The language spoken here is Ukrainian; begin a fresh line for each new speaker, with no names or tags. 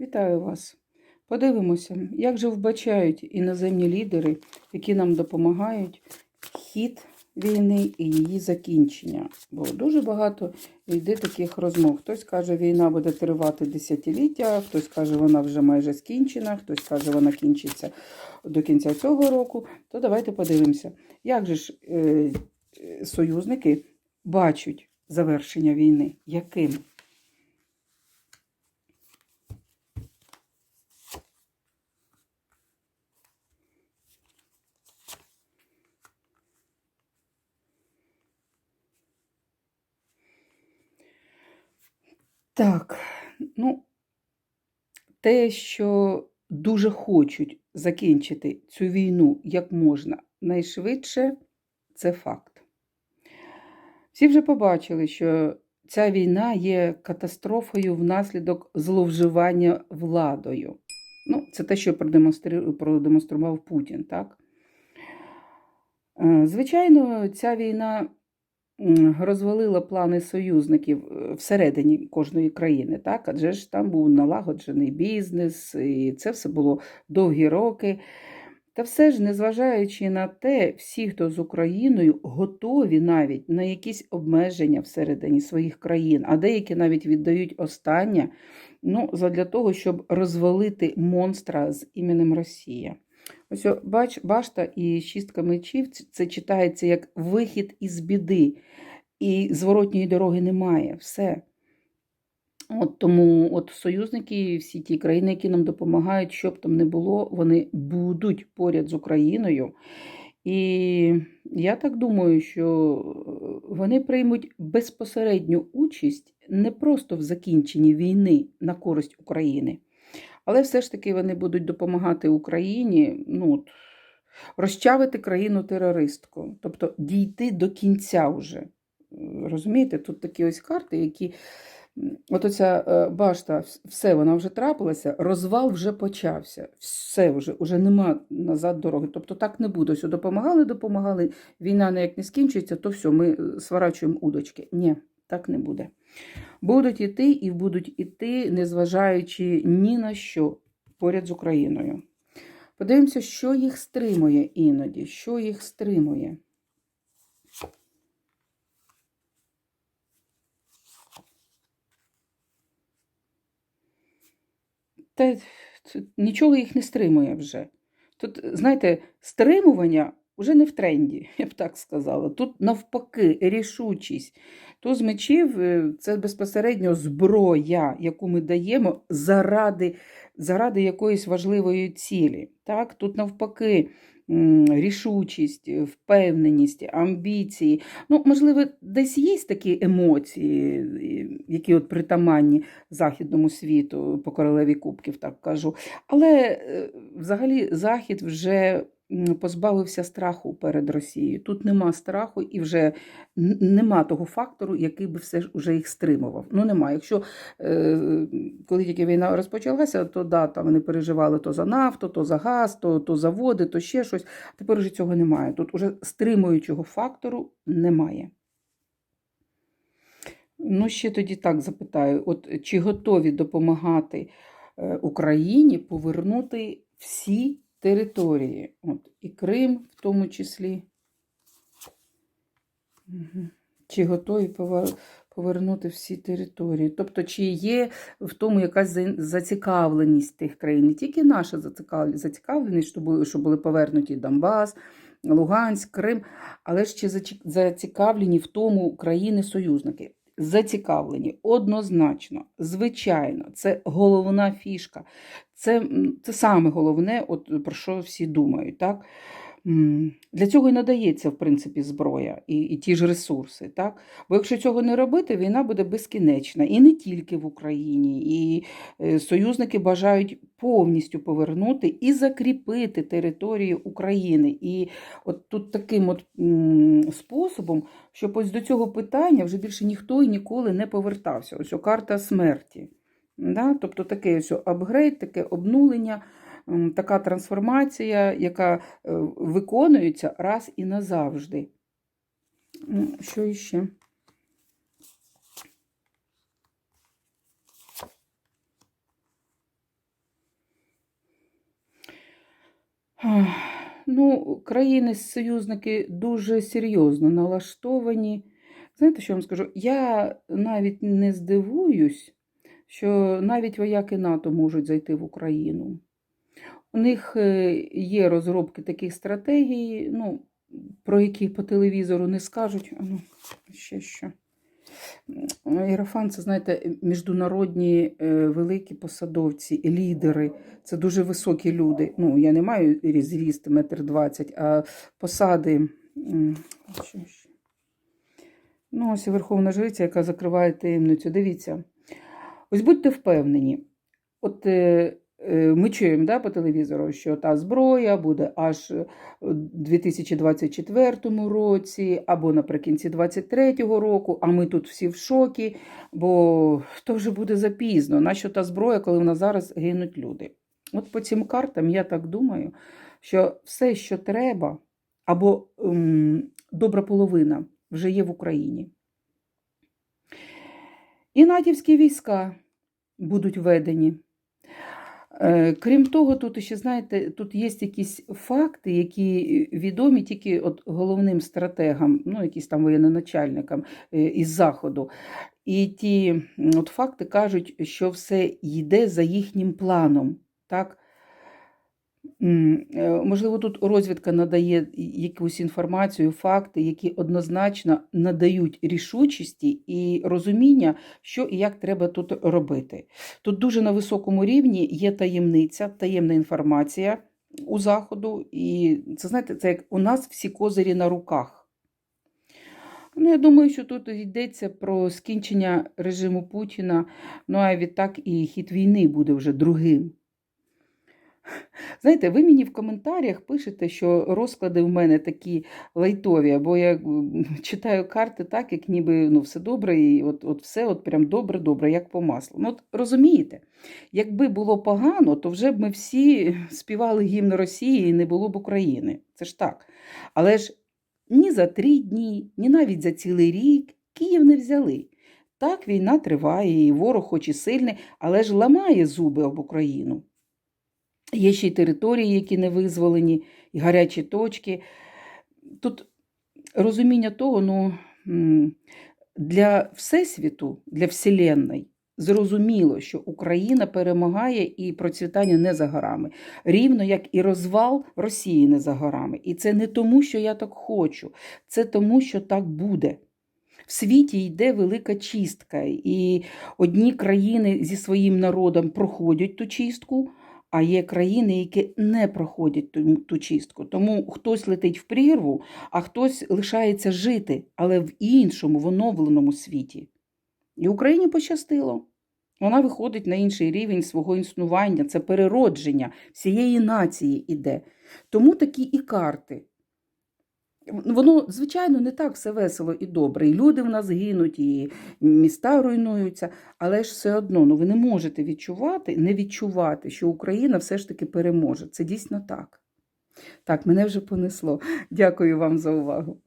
Вітаю вас! Подивимося, як же вбачають іноземні лідери, які нам допомагають хід війни і її закінчення. Бо дуже багато йде таких розмов. Хтось каже, війна буде тривати десятиліття, хтось каже, вона вже майже скінчена, хтось каже, вона кінчиться до кінця цього року. То давайте подивимося, як же ж е, е, союзники бачать завершення війни, яким? Так, ну, те, що дуже хочуть закінчити цю війну як можна найшвидше, це факт. Всі вже побачили, що ця війна є катастрофою внаслідок зловживання владою. Ну, це те, що продемонстрував Путін, так? Е, Звичайно, ця війна розвалила плани союзників е, всередині кожної країни, так? Адже ж там був налагоджений бізнес, і це все було довгі роки. Та все ж, незважаючи на те, всі, хто з Україною, готові навіть на якісь обмеження всередині своїх країн, а деякі навіть віддають останнє, ну, задля того, щоб розвалити монстра з іменем Росія. Ось бач, башта і шістка мечів це- читається як вихід із біди, і зворотньої дороги немає. Все. От тому от союзники, всі ті країни, які нам допомагають, що б там не було, вони будуть поряд з Україною. І я так думаю, що вони приймуть безпосередню участь не просто в закінченні війни на користь України, але все ж таки вони будуть допомагати Україні ну, розчавити країну терористку, тобто дійти до кінця вже. Розумієте, тут такі ось карти, які. От оця е, башта, все, вона вже трапилася, розвал вже почався. Все вже, вже нема назад дороги. Тобто так не буде. Ось допомагали, допомагали, війна ніяк не скінчиться, то все, ми е, сворачуємо удочки. Ні, так не буде. Будуть іти і будуть іти, незважаючи ні на що поряд з Україною. Подивимося, що їх стримує іноді, що їх стримує. Та нічого їх не стримує вже. Тут, знаєте, стримування вже не в тренді, я б так сказала. Тут навпаки, рішучість. Туз мечів е, це безпосередньо зброя, яку ми даємо заради, заради якоїсь важливої цілі. Так? Тут навпаки. Рішучість, впевненість, амбіції. Ну, можливо, десь є такі емоції, е, які от притаманні західному світу по королеві кубків, так кажу. Але е, взагалі Захід вже позбавився страху перед Росією. Тут нема страху і вже нема того фактору, який би все ж уже їх стримував. Ну нема. Якщо е, коли тільки війна розпочалася, то да, там вони переживали то за нафту, то за газ, то, то за води, то ще щось. Тепер вже цього немає. Тут уже стримуючого фактору немає. Ну, ще тоді так запитаю: от чи готові допомагати е, Україні повернути всі території? От, і Крим в тому числі. Чи готові повернути всі території? Тобто, чи є в тому якась зацікавленість тих країн? Не тільки наша зацікавленість, щоб були повернуті Донбас, Луганськ, Крим, але ж чи зацікавлені в тому країни-союзники? Зацікавлені однозначно, звичайно, це головна фішка. Це, це саме головне, от про що всі думають. Так? Для цього і надається, в принципі, зброя і, і ті ж ресурси. Так? Бо якщо цього не робити, війна буде безкінечна. І не тільки в Україні. І е, союзники бажають повністю повернути і закріпити територію України. І от тут таким от способом, щоб ось до цього питання вже більше ніхто і ніколи не повертався. Ось о, карта смерті. Да? Тобто таке ось апгрейд, таке обнулення, така трансформація, яка е, виконується раз і назавжди. Ну, Що іще? Ну, країни-союзники дуже серйозно налаштовані. Знаєте, що я вам скажу? Я навіть не здивуюсь, що навіть вояки НАТО можуть зайти в Україну. У них е, є розробки таких стратегій, ну, про які по телевізору не скажуть. Ну, ще що. Єрофан, це, знаєте, міжнародні е, великі посадовці, лідери. Це дуже високі люди. Ну, я не маю зріст метр двадцять, а посади. що ще? Ну, ось Верховна Жриця, яка закриває таємницю. Дивіться. Ось будьте впевнені. От е, ми чуємо да, по телевізору, що та зброя буде аж у 2024 році, або наприкінці 2023 року, а ми тут всі в шокі, бо то вже буде запізно. Нащо та зброя, коли в нас зараз гинуть люди? От по цим картам я так думаю, що все, що треба, або ем, добра половина вже є в Україні. І натівські війська будуть введені. Е, Крім того, тут ще, знаєте, тут є якісь факти, які відомі тільки от головним стратегам, ну, якісь там воєнноначальникам е, із Заходу. І ті от факти кажуть, що все йде за їхнім планом. Так? Е, Можливо, тут розвідка надає якусь інформацію, факти, які однозначно надають рішучості і розуміння, що і як треба тут робити. Тут дуже на високому рівні є таємниця, таємна інформація у Заходу, і це знаєте, це як у нас всі козирі на руках. Ну, я думаю, що тут йдеться про скінчення режиму Путіна, ну а відтак і хід війни буде вже другим. Знаєте, ви мені в коментарях пишете, що розклади в мене такі лайтові, або я читаю карти так, як ніби ну, все добре, і от, от все от прям добре-добре, як по маслу. Ну, от розумієте, якби було погано, то вже б ми всі співали гімн Росії і не було б України. Це ж так. Але ж ні за три дні, ні навіть за цілий рік Київ не взяли. Так, війна триває, і ворог хоч і сильний, але ж ламає зуби об Україну. Є ще й території, які не визволені, і гарячі точки. Тут розуміння того, ну, для Всесвіту, для Вселенної, зрозуміло, що Україна перемагає і процвітання не за горами. Рівно як і розвал Росії не за горами. І це не тому, що я так хочу, це тому, що так буде. В світі йде велика чистка, і одні країни зі своїм народом проходять ту чистку, а є країни, які не проходять ту, ту чистку. Тому хтось летить в прірву, а хтось лишається жити, але в іншому, в оновленому світі. І Україні пощастило. Вона виходить на інший рівень свого існування, це переродження всієї нації іде. Тому такі і карти. Воно, звичайно, не так все весело і добре. І люди в нас гинуть, і міста руйнуються, але ж все одно ну, ви не можете відчувати, не відчувати, що Україна все ж таки переможе. Це дійсно так. Так, мене вже понесло. Дякую вам за увагу.